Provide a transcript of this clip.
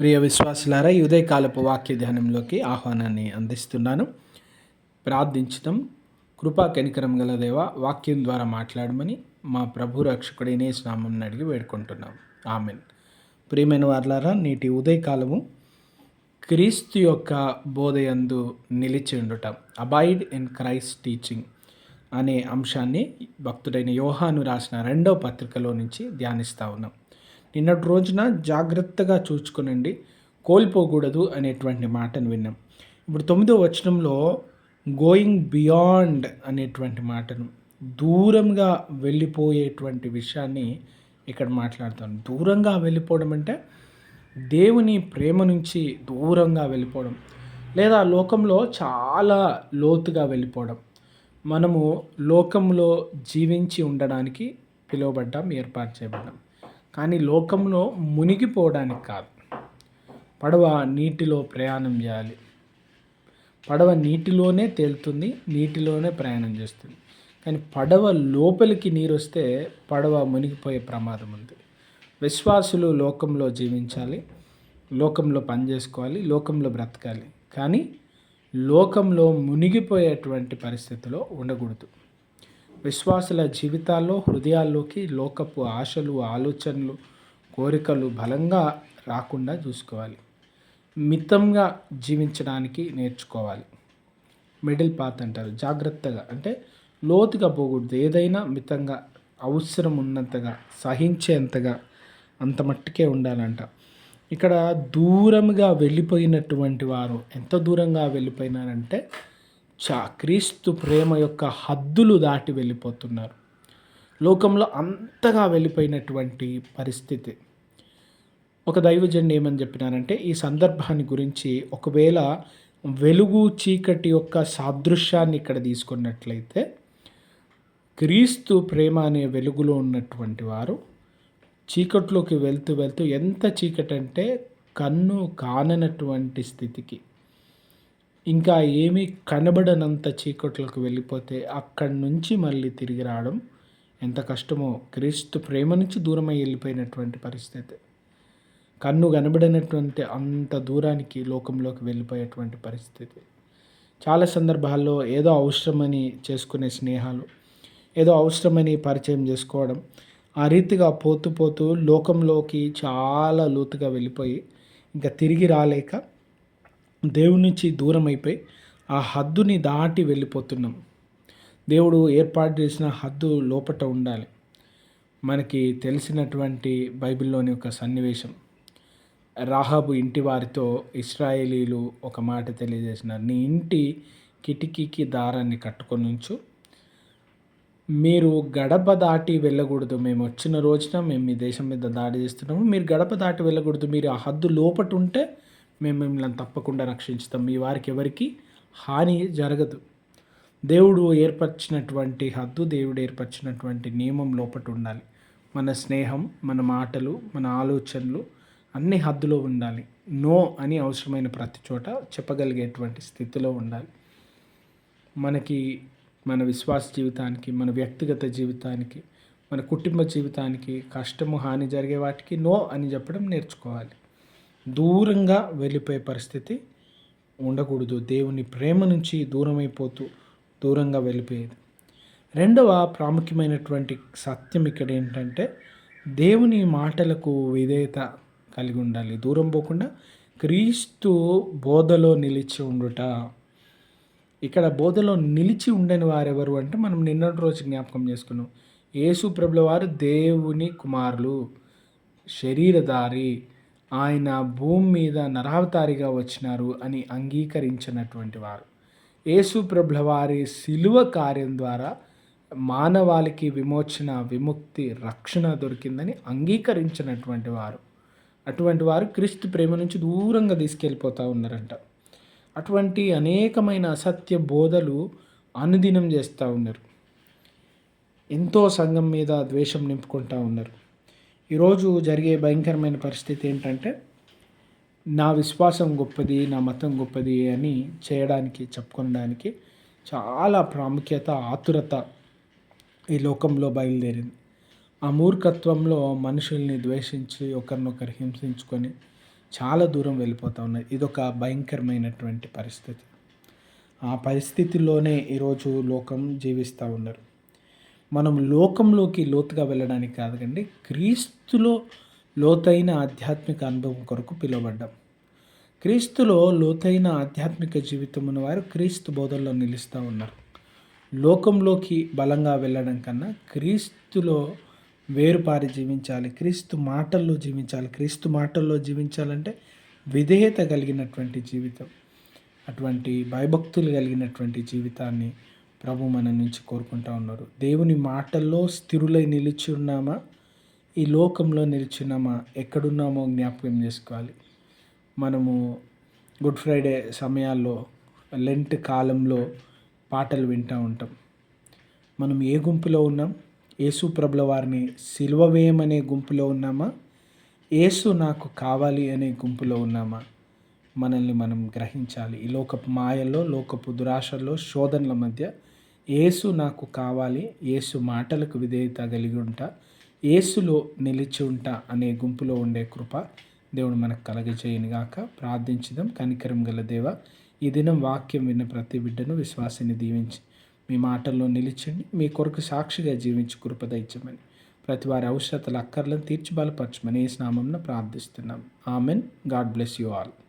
ప్రియ విశ్వాసులారా ఈ ఉదయకాలపు వాక్య ధ్యానంలోకి ఆహ్వానాన్ని అందిస్తున్నాను. ప్రార్థించటం కృపా కనికరం గల దేవ వాక్యం ద్వారా మాట్లాడమని మా ప్రభు రక్షకుడైనే స్నామం అడిగి వేడుకుంటున్నాం. ఆమెన్. ప్రియమైన వార్లారా నేటి ఉదయకాలము క్రీస్తు యొక్క బోధయందు నిలిచి ఉండటం అబాయిడ్ ఇన్ క్రైస్ట్ టీచింగ్ అనే అంశాన్ని భక్తుడైన యోహాను రాసిన రెండో పత్రికలో నుంచి ధ్యానిస్తూ ఉన్నాం. నిన్నటి రోజున జాగ్రత్తగా చూసుకునండి కోల్పోకూడదు అనేటువంటి మాటను విన్నాం. ఇప్పుడు తొమ్మిదో వచనంలో గోయింగ్ బియాండ్ అనేటువంటి మాటను దూరంగా వెళ్ళిపోయేటువంటి విషయాన్ని ఇక్కడ మాట్లాడుతాను దూరంగా వెళ్ళిపోవడం అంటే దేవుని ప్రేమ నుంచి దూరంగా వెళ్ళిపోవడం లేదా లోకంలో చాలా లోతుగా వెళ్ళిపోవడం. మనము లోకంలో జీవించి ఉండడానికి పిలువబడ్డాం ఏర్పాటు చేయబడ్డాం. కానీ లోకంలో మునిగిపోవడానికి కాదు. పడవ నీటిలో ప్రయాణం చేయాలి. పడవ నీటిలోనే తేలుతుంది నీటిలోనే ప్రయాణం చేస్తుంది. కానీ పడవ లోపలికి నీరు వస్తే పడవ మునిగిపోయే ప్రమాదం ఉంది. విశ్వాసులు లోకంలో జీవించాలి లోకంలో పనిచేసుకోవాలి లోకంలో బ్రతకాలి. కానీ లోకంలో మునిగిపోయేటువంటి పరిస్థితిలో ఉండకూడదు. విశ్వాసుల జీవితాల్లో హృదయాల్లోకి లోకపు ఆశలు ఆలోచనలు కోరికలు బలంగా రాకుండా చూసుకోవాలి. మితంగా జీవించడానికి నేర్చుకోవాలి. మిడిల్ పాత్ అంటారు. జాగ్రత్తగా అంటే లోతుగా పోకూడదు. ఏదైనా మితంగా అవసరం ఉన్నంతగా సహించేంతగా అంత మట్టుకే ఉండాలంట. ఇక్కడ దూరంగా వెళ్ళిపోయినటువంటి వారు ఎంత దూరంగా వెళ్ళిపోయినారంటే చా క్రీస్తు ప్రేమ యొక్క హద్దులు దాటి వెళ్ళిపోతున్నారు. లోకంలో అంతగా వెళ్ళిపోయినటువంటి పరిస్థితి. ఒక దైవజన్ ఏమని చెప్పినారంటే ఈ సందర్భాన్ని గురించి ఒకవేళ వెలుగు చీకటి యొక్క సాదృశ్యాన్ని ఇక్కడ తీసుకున్నట్లయితే క్రీస్తు ప్రేమ అనే వెలుగులో ఉన్నటువంటి వారు చీకట్లోకి వెళ్తూ వెళ్తూ ఎంత చీకటి అంటే కన్ను కాననటువంటి స్థితికి ఇంకా ఏమీ కనబడనంత చీకట్లకు వెళ్ళిపోతే అక్కడి నుంచి మళ్ళీ తిరిగి రావడం ఎంత కష్టమో. క్రీస్తు ప్రేమ నుంచి దూరమై వెళ్ళిపోయినటువంటి పరిస్థితి. కన్ను కనబడినటువంటి అంత దూరానికి లోకంలోకి వెళ్ళిపోయేటువంటి పరిస్థితి. చాలా సందర్భాల్లో ఏదో అవసరమని చేసుకునే స్నేహాలు ఏదో అవసరమని పరిచయం చేసుకోవడం ఆ రీతిగా పోతూ పోతూ లోకంలోకి చాలా లోతుగా వెళ్ళిపోయి ఇంకా తిరిగి రాలేక దేవుని నుంచి దూరం అయిపోయి ఆ హద్దుని దాటి వెళ్ళిపోతున్నాం. దేవుడు ఏర్పాటు చేసిన హద్దు లోపట ఉండాలి. మనకి తెలిసినటువంటి బైబిల్లోని ఒక సన్నివేశం. రాహాబు ఇంటి వారితో ఇస్రాయేలీలు ఒక మాట తెలియజేసినారు. నీ ఇంటి కిటికీకి దారాన్ని కట్టుకొని ఉంచు. మీరు గడప దాటి వెళ్ళకూడదు. మేము వచ్చిన రోజున మేము మీ దేశం మీద దాడి చేస్తున్నాము. మీరు గడప దాటి వెళ్ళకూడదు. మీరు ఆ హద్దు లోపట ఉంటే మేము మిమ్మల్ని తప్పకుండా రక్షించుతాం. మీ వారికి ఎవరికి హాని జరగదు. దేవుడు ఏర్పరిచినటువంటి హద్దు దేవుడు ఏర్పరిచినటువంటి నియమం లోపల ఉండాలి. మన స్నేహం మన మాటలు మన ఆలోచనలు అన్ని హద్దులో ఉండాలి. నో అని అవసరమైన ప్రతి చోట చెప్పగలిగేటువంటి స్థితిలో ఉండాలి. మనకి మన విశ్వాస జీవితానికి మన వ్యక్తిగత జీవితానికి మన కుటుంబ జీవితానికి కష్టము హాని జరిగే వాటికి నో అని చెప్పడం నేర్చుకోవాలి. దూరంగా వెళ్ళిపోయే పరిస్థితి ఉండకూడదు. దేవుని ప్రేమ నుంచి దూరమైపోతూ దూరంగా వెళ్ళిపోయేది. రెండవ ప్రాముఖ్యమైనటువంటి సత్యం ఇక్కడ ఏంటంటే దేవుని మాటలకు విధేయత కలిగి ఉండాలి. దూరం పోకుండా క్రీస్తు బోధలో నిలిచి ఉండుట. ఇక్కడ బోధలో నిలిచి ఉండని వారెవరు అంటే మనం నిన్నటి రోజు జ్ఞాపకం చేసుకున్నాం. యేసు ప్రభుల వారు దేవుని కుమారులు శరీరధారి. ఆయన భూమి మీద నరావతారిగా వచ్చినారు అని అంగీకరించినటువంటి వారు. యేసుప్రభుల వారి శిలువ కార్యం ద్వారా మానవాళికి విమోచన విముక్తి రక్షణ దొరికిందని అంగీకరించినటువంటి వారు. అటువంటి వారు క్రీస్తు ప్రేమ నుంచి దూరంగా తీసుకెళ్ళిపోతూ ఉన్నారంట. అటువంటి అనేకమైన అసత్య బోధలు అనుదినం చేస్తూ ఉన్నారు. ఎంతో సంఘం మీద ద్వేషం నింపుకుంటూ ఉన్నారు. ఈరోజు జరిగే భయంకరమైన పరిస్థితి ఏంటంటే నా విశ్వాసం గొప్పది నా మతం గొప్పది అని చేయడానికి చెప్పుకోవడానికి చాలా ప్రాముఖ్యత ఆతురత ఈ లోకంలో బయలుదేరింది. ఆ మూర్ఖత్వంలో మనుషుల్ని ద్వేషించి ఒకరినొకరు హింసించుకొని చాలా దూరం వెళ్ళిపోతూ ఉన్నది ఇదొక భయంకరమైనటువంటి పరిస్థితి. ఆ పరిస్థితిలోనే ఈరోజు లోకం జీవిస్తూ ఉన్నారు. మనం లోకంలోకి లోతుగా వెళ్ళడానికి కాదు కండి క్రీస్తులో లోతైన ఆధ్యాత్మిక అనుభవం కొరకు పిలువబడ్డాం. క్రీస్తులో లోతైన ఆధ్యాత్మిక జీవితం ఉన్నవారు క్రీస్తు బోధనలో నిలుస్తూ ఉన్నారు. లోకంలోకి బలంగా వెళ్ళడం కన్నా క్రీస్తులో వేరుపారి జీవించాలి క్రీస్తు మాటల్లో జీవించాలి క్రీస్తు మాటల్లో జీవించాలంటే విధేయత కలిగినటువంటి జీవితం. అటువంటి భయభక్తులు కలిగినటువంటి జీవితాన్ని ప్రభు మన నుంచి కోరుకుంటా ఉన్నారు. దేవుని మాటల్లో స్థిరులై నిలిచి ఉన్నామా? ఈ లోకంలో నిలిచున్నామా ఎక్కడున్నామో జ్ఞాపకం చేసుకోవాలి. మనము గుడ్ ఫ్రైడే సమయాల్లో లెంట్ కాలంలో పాటలు వింటూ ఉంటాం. మనం ఏ గుంపులో ఉన్నాం? యేసు ప్రభుల వారిని సిల్వ వేయమనే గుంపులో ఉన్నామా? యేసు నాకు కావాలి అనే గుంపులో ఉన్నామా? మనల్ని మనం గ్రహించాలి. ఈ లోకపు మాయల్లో లోకపు దురాశల్లో శోధనల మధ్య యేసు నాకు కావాలి యేసు మాటలకు విధేయత కలిగి ఉంటా యేసులో నిలిచి ఉంటా అనే గుంపులో ఉండే కృప దేవుడు మనకు కలగజేయను గాక. కనికరం గల దేవ ఈ దినం వాక్యం విన్న ప్రతి బిడ్డను విశ్వాసాన్ని దీవించి మీ మాటల్లో నిలిచండి మీ కొరకు సాక్షిగా జీవించి కృప దయచమని ప్రతి వారి అవసరతల అక్కర్లను తీర్చి బలపరచమని ఏ స్నామంలో ప్రార్థిస్తున్నాం. Amen. God bless you all.